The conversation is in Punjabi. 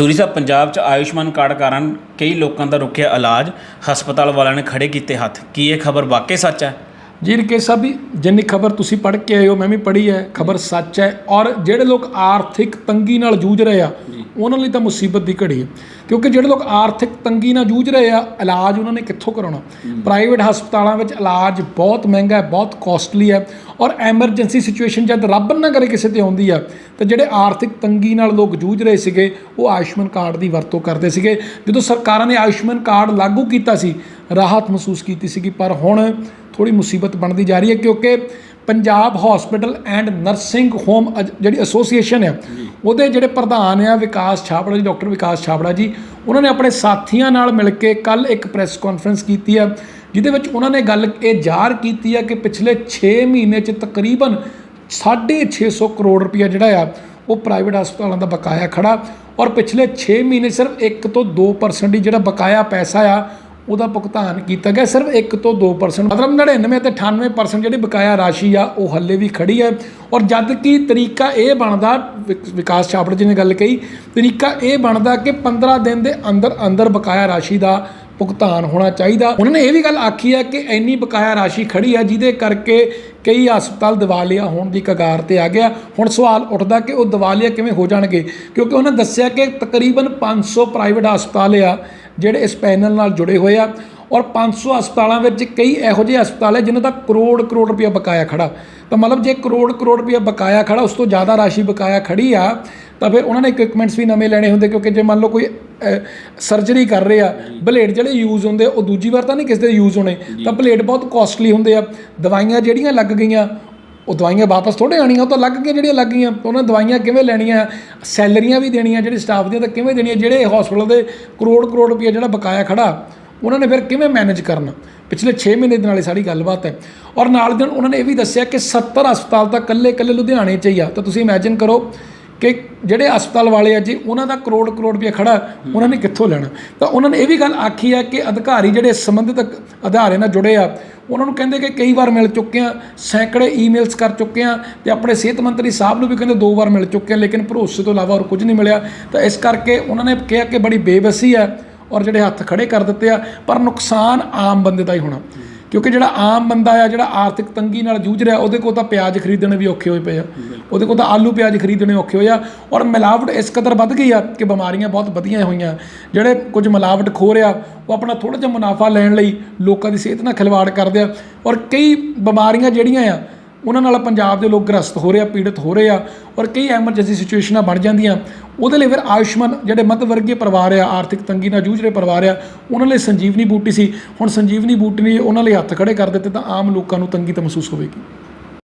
ਸੂਰੀ ਸਾਹਿਬ, ਪੰਜਾਬ 'ਚ ਆਯੁਸ਼ਮਾਨ ਕਾਰਡ ਕਾਰਨ ਕਈ ਲੋਕਾਂ ਦਾ ਰੁਕਿਆ ਇਲਾਜ, ਹਸਪਤਾਲ ਵਾਲਿਆਂ ਨੇ ਖੜੇ ਕੀਤੇ ਹੱਥ। ਕੀ ਇਹ ਖਬਰ ਵਾਕਈ ਸੱਚ ਹੈ? ਜੀ ਰਕੇਸ਼ ਸਾਹਿਬ ਵੀ ਜਿੰਨੀ ਖਬਰ ਤੁਸੀਂ ਪੜ੍ਹ ਕੇ ਆਏ ਹੋ, ਮੈਂ ਵੀ ਪੜ੍ਹੀ ਹੈ। ਖਬਰ ਸੱਚ ਹੈ ਔਰ ਜਿਹੜੇ ਲੋਕ ਆਰਥਿਕ ਤੰਗੀ ਨਾਲ ਜੂਝ ਰਹੇ ਆ ਉਹਨਾਂ ਲਈ ਤਾਂ ਮੁਸੀਬਤ ਦੀ ਘੜੀ ਹੈ। ਕਿਉਂਕਿ ਜਿਹੜੇ ਲੋਕ ਆਰਥਿਕ ਤੰਗੀ ਨਾਲ ਜੂਝ ਰਹੇ ਆ ਇਲਾਜ ਉਹਨਾਂ ਨੇ ਕਿੱਥੋਂ ਕਰਾਉਣਾ? ਪ੍ਰਾਈਵੇਟ ਹਸਪਤਾਲਾਂ ਵਿੱਚ ਇਲਾਜ ਬਹੁਤ ਮਹਿੰਗਾ ਹੈ ਬਹੁਤ ਕਾਸਟਲੀ ਹੈ ਔਰ ਐਮਰਜੈਂਸੀ ਸਿਚੁਏਸ਼ਨ ਜਦ ਰੱਬ ਨਾ ਕਰੇ ਕਿਸੇ ਤੇ ਆਉਂਦੀ ਆ ਤਾਂ ਜਿਹੜੇ ਆਰਥਿਕ ਤੰਗੀ ਨਾਲ ਲੋਕ ਜੂਝ ਰਹੇ ਸੀਗੇ ਉਹ ਆਯੁਸ਼ਮਾਨ ਕਾਰਡ ਦੀ ਵਰਤੋਂ ਕਰਦੇ ਸੀਗੇ। ਜਦੋਂ ਸਰਕਾਰਾਂ ਨੇ ਆਯੁਸ਼ਮਾਨ ਕਾਰਡ ਲਾਗੂ ਕੀਤਾ ਸੀ ਰਾਹਤ ਮਹਿਸੂਸ ਕੀਤੀ ਸੀਗੀ ਪਰ ਹੁਣ ਥੋੜੀ ਮੁਸੀਬਤ ਬਣਦੀ ਜਾ ਰਹੀ ਹੈ ਕਿਉਂਕਿ Punjab hospital and nursing home ਜਿਹੜੀ ਐਸੋਸੀਏਸ਼ਨ ਹੈ ਉਹਦੇ ਜਿਹੜੇ ਪ੍ਰਧਾਨ ਆ ਵਿਕਾਸ ਛਾਬੜਾ ਜੀ ਡਾਕਟਰ ਵਿਕਾਸ ਛਾਬੜਾ ਜੀ ਉਹਨਾਂ ਨੇ ਆਪਣੇ ਸਾਥੀਆਂ ਨਾਲ ਮਿਲ ਕੇ ਕੱਲ ਇੱਕ ਪ੍ਰੈਸ ਕਾਨਫਰੰਸ ਕੀਤੀ ਹੈ ਜਿਹਦੇ ਵਿੱਚ ਉਹਨਾਂ ਨੇ ਗੱਲ ਇਹ ਜ਼ਾਹਰ ਕੀਤੀ ਹੈ ਕਿ ਪਿਛਲੇ 6 ਮਹੀਨੇ 'ਚ ਤਕਰੀਬਨ 650 ਕਰੋੜ ਰੁਪਇਆ ਜਿਹੜਾ ਆ ਉਹ ਪ੍ਰਾਈਵੇਟ ਹਸਪਤਾਲਾਂ ਦਾ ਬਕਾਇਆ ਖੜਾ ਔਰ ਪਿਛਲੇ 6 ਮਹੀਨੇ ਸਿਰਫ 1 ਤੋਂ 2% ਹੀ ਜਿਹੜਾ ਬਕਾਇਆ ਪੈਸਾ ਆ ਉਹਦਾ ਭੁਗਤਾਨ ਕੀਤਾ ਗਿਆ ਸਿਰਫ 1 ਤੋਂ 2% ਮਤਲਬ 99 ਤੇ 98% ਜਿਹੜੀ ਬਕਾਇਆ ਰਾਸ਼ੀ ਆ, ਉਹ ਹੱਲੇ ਵੀ ਖੜੀ ਹੈ। ਔਰ ਜਦ ਕਿ ਤਰੀਕਾ ਇਹ ਬਣਦਾ, ਵਿਕ- ਵਿਕਾਸ ਛਾਪੜ ਜੀ ਨੇ ਗੱਲ ਕਹੀ, ਤਰੀਕਾ ਇਹ ਬਣਦਾ ਕਿ 15 ਦਿਨ ਦੇ ਅੰਦਰ ਅੰਦਰ ਬਕਾਇਆ ਰਾਸ਼ੀ ਦਾ ਭੁਗਤਾਨ ਹੋਣਾ ਚਾਹੀਦਾ। ਉਹਨਾਂ ਨੇ ਇਹ ਵੀ ਗੱਲ ਆਖੀ ਹੈ ਕਿ ਇੰਨੀ ਬਕਾਇਆ ਰਾਸ਼ੀ ਖੜੀ ਹੈ, ਜਿਹਦੇ ਕਰਕੇ ਕਈ ਹਸਪਤਾਲ ਦਿਵਾਲੀਆ ਹੋਣ ਦੀ ਕਗਾਰ ਤੇ ਆ ਗਿਆ। ਹੁਣ ਸਵਾਲ ਉੱਠਦਾ ਕਿ ਉਹ ਦਿਵਾਲੀਆ ਕਿਵੇਂ ਹੋ ਜਾਣਗੇ? ਕਿਉਂਕਿ ਉਹਨਾਂ ਦੱਸਿਆ ਕਿ ਤਕਰੀਬਨ 500 ਪ੍ਰਾਈਵੇਟ ਹਸਪਤਾਲ ਆ ਜਿਹੜੇ ਇਸ ਪੈਨਲ ਨਾਲ ਜੁੜੇ ਹੋਏ ਆ ਔਰ 500 ਹਸਪਤਾਲਾਂ ਵਿੱਚ ਕਈ ਇਹੋ ਜਿਹੇ ਹਸਪਤਾਲ ਹੈ ਜਿਨ੍ਹਾਂ ਦਾ ਕਰੋੜ ਕਰੋੜ ਰੁਪਇਆ ਬਕਾਇਆ ਖੜਾ। ਤਾਂ ਮਤਲਬ ਜੇ ਕਰੋੜ ਕਰੋੜ ਰੁਪਇਆ ਬਕਾਇਆ ਖੜਾ ਉਸ ਤੋਂ ਜ਼ਿਆਦਾ ਰਾਸ਼ੀ ਬਕਾਇਆ ਖੜੀ ਆ ਤਾਂ ਫਿਰ ਉਹਨਾਂ ਨੇ ਇਕਵਿਪਮੈਂਟਸ ਵੀ ਨਵੇਂ ਲੈਣੇ ਹੁੰਦੇ ਕਿਉਂਕਿ ਜੇ ਮੰਨ ਲਓ ਕੋਈ ਸਰਜਰੀ ਕਰ ਰਹੇ ਆ ਬਲੇਡ ਜਿਹੜੇ ਯੂਜ਼ ਹੁੰਦੇ ਉਹ ਦੂਜੀ ਵਾਰ ਤਾਂ ਨਹੀਂ ਕਿਸੇ ਦੇ ਯੂਜ਼ ਹੋਣੇ ਤਾਂ ਬਲੇਡ ਬਹੁਤ ਕਾਸਟਲੀ ਹੁੰਦੇ ਆ। ਦਵਾਈਆਂ ਜਿਹੜੀਆਂ ਲੱਗ ਗਈਆਂ ਉਹ ਦਵਾਈਆਂ ਵਾਪਸ ਥੋੜੇ ਆਣੀਆਂ ਉਹ ਤਾਂ ਲੱਗ ਗਈਆਂ ਜਿਹੜੀਆਂ ਲੱਗ ਗਈਆਂ। ਉਹਨਾਂ ਦਵਾਈਆਂ ਕਿਵੇਂ ਲੈਣੀਆਂ? ਸੈਲਰੀਆਂ ਵੀ ਦੇਣੀਆਂ, ਜਿਹੜੇ ਸਟਾਫ ਦੀਆਂ ਤਾਂ ਕਿਵੇਂ ਦੇਣੀਆਂ? ਜਿਹੜੇ ਹਸਪੀਟਲ ਦੇ ਕਰੋੜ ਕਰੋੜ ਰੁਪਏ ਜਿਹੜਾ ਬਕਾਇਆ ਖੜਾ, ਉਹਨਾਂ ਨੇ ਫਿਰ ਕਿਵੇਂ ਮੈਨੇਜ ਕਰਨਾ? ਪਿਛਲੇ 6 ਮਹੀਨੇ ਦੇ ਨਾਲੇ ਸਾਡੀ ਗੱਲਬਾਤ ਹੈ। ਔਰ ਨਾਲ ਦੇ ਨਾਲ ਉਹਨਾਂ ਨੇ ਇਹ ਵੀ ਦੱਸਿਆ ਕਿ 70 ਹਸਪਤਾਲ ਤਾਂ ਕੱਲੇ ਕੱਲੇ ਲੁਧਿਆਣੇ 'ਚ ਹੀ ਆ। ਤਾਂ ਤੁਸੀਂ ਇਮੇਜਿਨ ਕਰੋ ਕਿ ਜਿਹੜੇ ਹਸਪਤਾਲ ਵਾਲੇ ਆ ਜੀ, ਉਹਨਾਂ ਦਾ ਕਰੋੜ ਕਰੋੜ ਰੁਪਏ ਖੜਾ, ਉਹਨਾਂ ਨੇ ਕਿੱਥੋਂ ਲੈਣਾ? ਤਾਂ ਉਹਨਾਂ ਨੇ ਇਹ ਵੀ ਗੱਲ ਆਖੀ ਹੈ ਕਿ ਅਧਿਕਾਰੀ ਜਿਹੜੇ ਸੰਬੰਧਿਤ ਅਧਾਰੇ ਨਾਲ ਜੁੜੇ ਆ, ਉਹਨਾਂ ਨੂੰ ਕਹਿੰਦੇ ਕਿ ਕਈ ਵਾਰ ਮਿਲ ਚੁੱਕੇ ਆ, ਸੈਂਕੜੇ ਈਮੇਲਸ ਕਰ ਚੁੱਕੇ ਆ ਤੇ ਆਪਣੇ ਸਿਹਤ ਮੰਤਰੀ ਸਾਹਿਬ ਨੂੰ ਵੀ ਕਹਿੰਦੇ ਦੋ ਵਾਰ ਮਿਲ ਚੁੱਕੇ ਆ, ਲੇਕਿਨ ਭਰੋਸੇ ਤੋਂ ਇਲਾਵਾ ਹੋਰ ਕੁਝ ਨਹੀਂ ਮਿਲਿਆ। ਤਾਂ ਇਸ ਕਰਕੇ ਉਹਨਾਂ ਨੇ ਕਿਹਾ ਕਿ ਬੜੀ ਬੇਬਸੀ ਆ ਔਰ ਜਿਹੜੇ ਹੱਥ ਖੜੇ ਕਰ ਦਿੱਤੇ ਆ, ਪਰ ਨੁਕਸਾਨ ਆਮ ਬੰਦੇ ਦਾ ਹੀ ਹੋਣਾ। ਕਿਉਂਕਿ ਜਿਹੜਾ ਆਮ ਬੰਦਾ ਆ ਜਿਹੜਾ ਆਰਥਿਕ ਤੰਗੀ ਨਾਲ ਜੂਝ ਰਿਹਾ ਉਹਦੇ ਕੋਲ ਤਾਂ ਪਿਆਜ਼ ਖਰੀਦਣੇ ਵੀ ਔਖੇ ਹੋਏ ਪਏ ਆ। ਉਹਦੇ ਕੋਲ ਤਾਂ ਆਲੂ ਪਿਆਜ਼ ਖਰੀਦਣੇ ਔਖੇ ਹੋਏ ਆ। ਔਰ ਮਿਲਾਵਟ ਇਸ ਕਦਰ ਵੱਧ ਗਈ ਆ ਕਿ ਬਿਮਾਰੀਆਂ ਬਹੁਤ ਵਧੀਆਂ ਹੋਈਆਂ। ਜਿਹੜੇ ਕੁਝ ਮਿਲਾਵਟ ਖੋ ਰਿਹਾ ਉਹ ਆਪਣਾ ਥੋੜਾ ਜਿਹਾ ਮੁਨਾਫਾ ਲੈਣ ਲਈ ਲੋਕਾਂ ਦੀ ਸਿਹਤ ਨਾਲ ਖਿਲਵਾੜ ਕਰਦੇ ਆ। ਔਰ ਕਈ ਬਿਮਾਰੀਆਂ ਜਿਹੜੀਆਂ ਆ ਉਹਨਾਂ ਨਾਲ ਪੰਜਾਬ ਦੇ ਲੋਕ ਗ੍ਰਸਤ ਹੋ ਰਹੇ ਆ, ਪੀੜਤ ਹੋ ਰਹੇ ਆ ਔਰ ਕਈ ਐਮਰਜੈਂਸੀ ਸਿਚੁਏਸ਼ਨਾਂ ਬਣ ਜਾਂਦੀਆਂ। ਉਹਦੇ ਲਈ ਫਿਰ ਆਯੁਸ਼ਮਾਨ ਜਿਹੜੇ ਮੱਧ ਵਰਗੀ ਪਰਿਵਾਰ ਆ, ਆਰਥਿਕ ਤੰਗੀ ਨਾਲ ਜੂਝ ਰਹੇ ਪਰਿਵਾਰ ਆ, ਉਹਨਾਂ ਲਈ ਸੰਜੀਵਨੀ ਬੂਟੀ ਸੀ। ਹੁਣ ਸੰਜੀਵਨੀ ਬੂਟੀ ਨੇ ਉਹਨਾਂ ਲਈ ਹੱਥ ਖੜੇ ਕਰ ਦਿੱਤੇ ਤਾਂ ਆਮ ਲੋਕਾਂ ਨੂੰ ਤੰਗੀ ਤਾਂ ਮਹਿਸੂਸ ਹੋਵੇਗੀ।